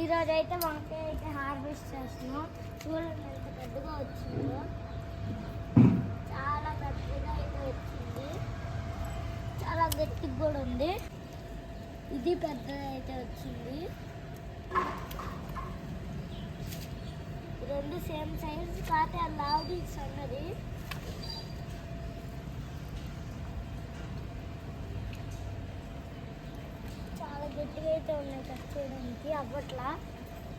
ఈరోజు అయితే వంకాయ అయితే హార్వెస్ట్ చేస్తున్నాం. చూడండి ఎంత పెద్దగా వచ్చిందో. చాలా పెద్దగా అయితే వచ్చింది. చాలా గట్టిగా కూడా ఉంది. ఇది పెద్దగా అయితే వచ్చింది. రెండు సేమ్ సైజ్ కాకపోతే ఆ లావుది సన్నది చాలా గట్టిగా అయితే ఉన్నాయి కట్ చేయడానికి అవ్వట్లా?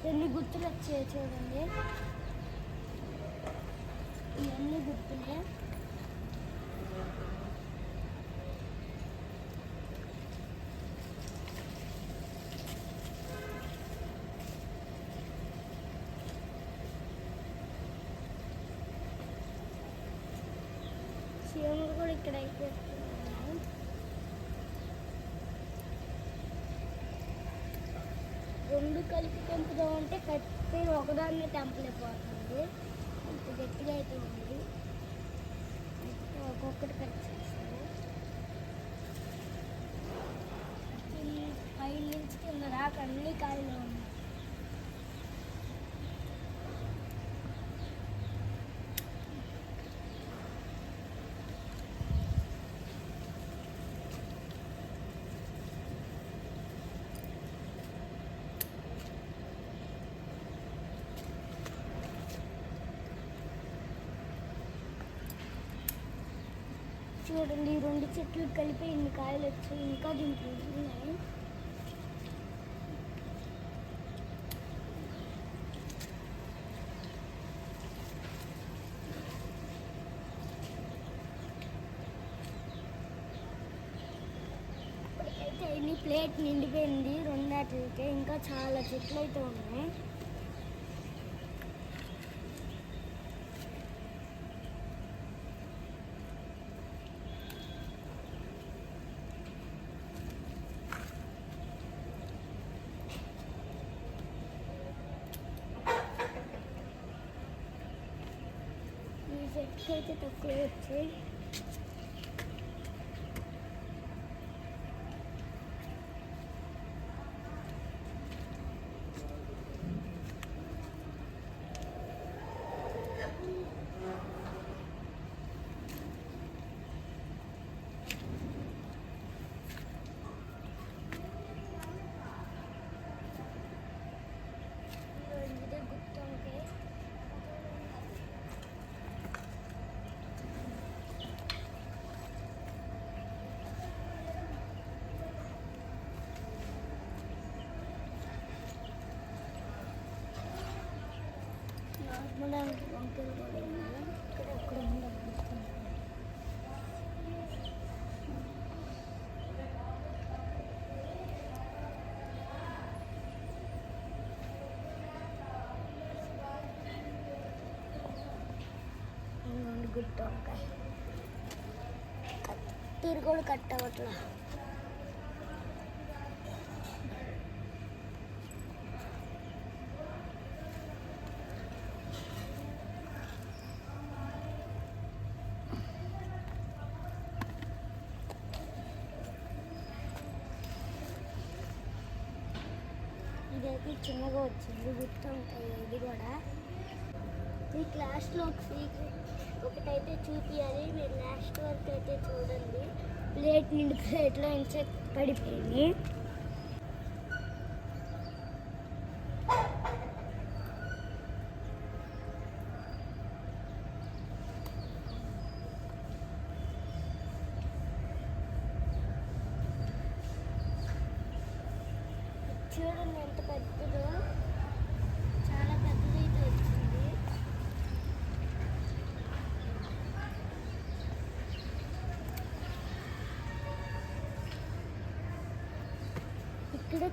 ఎన్ని గుర్తులు వచ్చాయి చూడండి. ఇవన్నీ గుర్తులే? చీమలు కూడా ఇక్కడ అయితే ఉన్నాయి రెండు కలిపి తెంపుదాం అంటే కట్టి ఒకదాన్ని తెంపలేకపోతుంది అంత గట్టిగా అయితే ఉంది. ఒక్కొక్కటి కట్ చేస్తాను. పైన నుంచి కింద దాకా అన్ని కాయలు ఉన్నాయి. చూడండి ఈ రెండు చెట్లు కలిపి ఇన్ని కాయలు వచ్చాయి ఇంకా దీంట్లో ఉన్నాయి ఇప్పటికైతే ఇన్ని ప్లేట్ నిండిపోయింది రెండాటికి ఇంకా చాలా చెట్లు అయితే ఉన్నాయి ఈ చెట్టుకి అయితే తక్కువ వచ్చాయి ఇదే గుర్తు వంకాయ. నార్మల్ వంకాయలు కూడా ఉన్నాయి ఇక్కడ ఎక్కడ ఉందో గుర్తుంది. ఇదిగోండి గుర్తు వంకాయ కత్తిరి కూడా ఇదైతే చిన్నగా వచ్చింది గుర్తు వంకాయ ఇది కూడా. ఈ క్లాస్లో ఒక సీక్రెట్ ఒకటైతే చూపించాలి మీరు లాస్ట్ వరకు అయితే చూడండి. ప్లేట్ నిండి ప్లేట్లో ఇన్సెక్ట్ పడిపోయింది చూడండి ఎంత పెద్దదో చాలా పెద్దదైతే వచ్చింది ఇక్కడ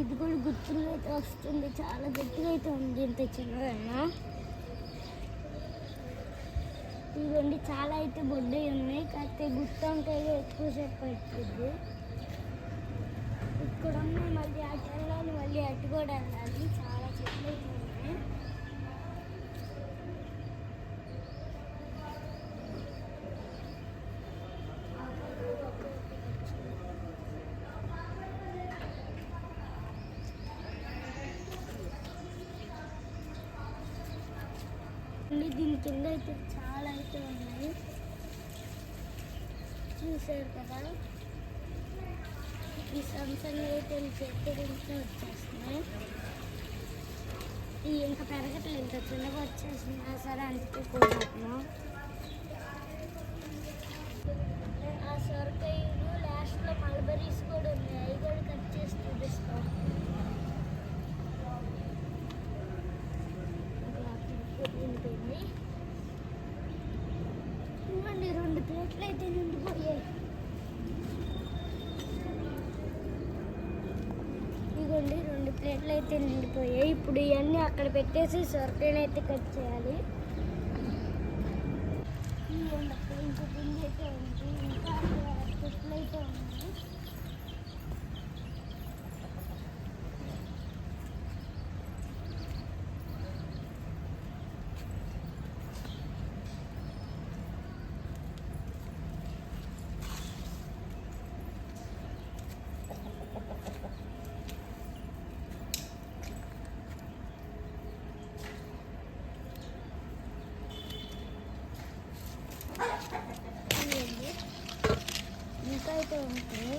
ఇది కూడా గుర్తులు అయితే వస్తుంది. చాలా గట్టిగా అయితే ఉంది. ఇంత చిన్నదన్నా ఇదిగోండి చాలా అయితే బొడ్డయి ఉన్నాయి. కాకపోతే గుర్తు వంకాయ ఎక్కువసేపు పడుతుంది ఇక్కడ ఉన్నాయి. మళ్ళీ అటు వెళ్ళాలి మళ్ళీ అటు కూడా వెళ్ళాలి. చాలా ఇదిగోండి దీని కింద అయితే చాలా అయితే ఉన్నాయి. చూసారు కదా? ఈ సంసంగ్ అయితే చెట్టు నుంచి వచ్చేస్తున్నాయి. ఇంకా పెరగట్లేదు ఇంకా చిన్నగా వచ్చేసినా సరే అందుకే కోరుకుంటున్నాం ఆ సొరకాయలు లాస్ట్లో మల్బరీస్ కూడా ఉన్నాయి అవి కూడా కట్ చేసి చూపిస్తాం నిండిపోయింది ఇవ్వండి రెండు ప్లేట్లు అయితే నిండిపోయాయి ఇదిగోండి రెండు ప్లేట్లు అయితే నిండిపోయాయి. ఇప్పుడు ఇవన్నీ అక్కడ పెట్టేసి సొరకాయలు అయితే కట్ చేయాలి. ఇదిగోండి అక్కడ అయితే ఉంది. ఇంకా అక్కడ అయితే ఉంది ఇదిగోండి. ఇంకా అయితే ఉంటాయి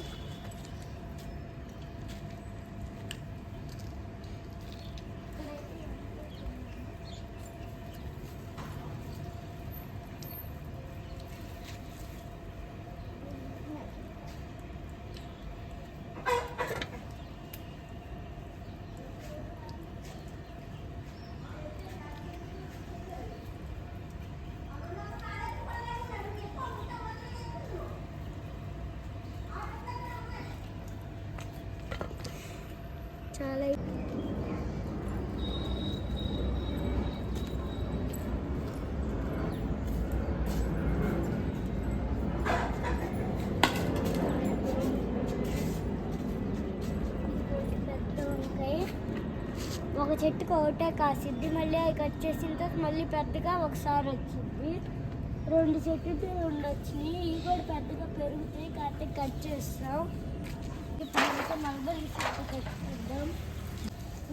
చాలా పెద్ద వంకాయ ఒక చెట్టుకు ఒకటే కాసిద్ది. మళ్ళీ అవి కట్ చేసిన తర్వాత మళ్ళీ పెద్దగా ఒకసారి వచ్చింది. రెండు చెట్లు రెండు వచ్చినాయి. ఇవి కూడా పెద్దగా పెరుగుతాయి. కాబట్టి కట్ చేస్తాం. ఇప్పుడు ఇంకా మల్బరీ చెట్టు కట్ చేద్దాం.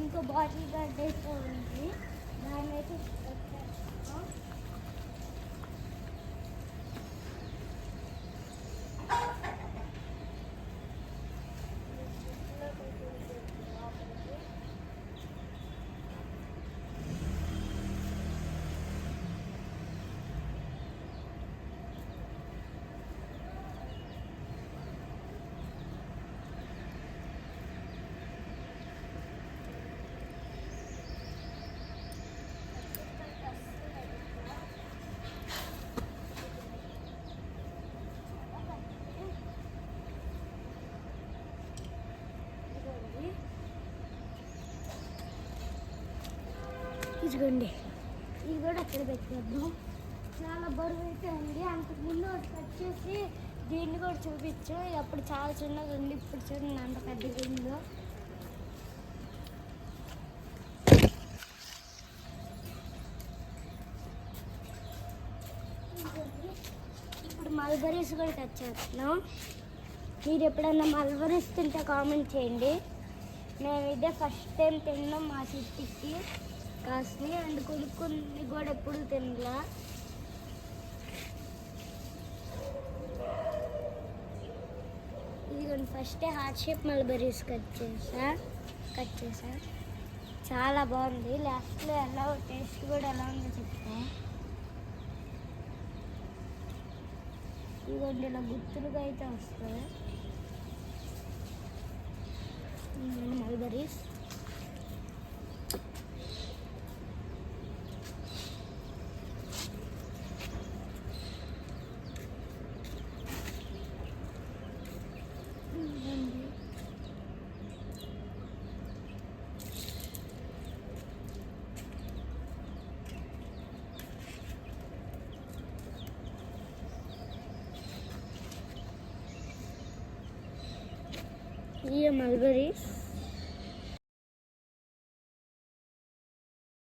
ఇంకో బాటిల్ గడ్డ అయితే ఉంది. దాన్ని అయితే కట్ చేస్తాం ఇదిగోండి. ఇది కూడా అక్కడ పెట్టేద్దాం. చాలా బరువు అయితే ఉంది. అంతకు ముందు ఒకటి కట్ చేసి దీన్ని కూడా చూపించు. ఇది అప్పుడు చాలా చిన్నగా ఉంది. ఇప్పుడు చూడండి అంత పెద్దగా ఉందో. ఇప్పుడు మల్బరీస్ కూడా కట్ చేస్తున్నాం. మీరు ఎప్పుడన్నా మల్బరీస్ తింటే కామెంట్ చేయండి. మేము ఇదే ఫస్ట్ టైం తిన్నాం మా సిటీకి. కాస్ట్లీ అండ్ కొనుక్కుంది కూడా ఎప్పుడు తినలా. ఇదిగోండి ఫస్టే హార్ట్ షేప్ మల్బరీస్ కట్ చేసా. కట్ చేసా. చాలా బాగుంది. లాస్ట్లో ఎలా టేస్ట్ కూడా ఎలా ఉందో చెప్తా. ఇదిగోండి ఇలా గుర్తులుగా అయితే వస్తుంది మల్బెరీస్ మల్బరీస్ ఇదిగోండి. ఇవి మల్బరీస్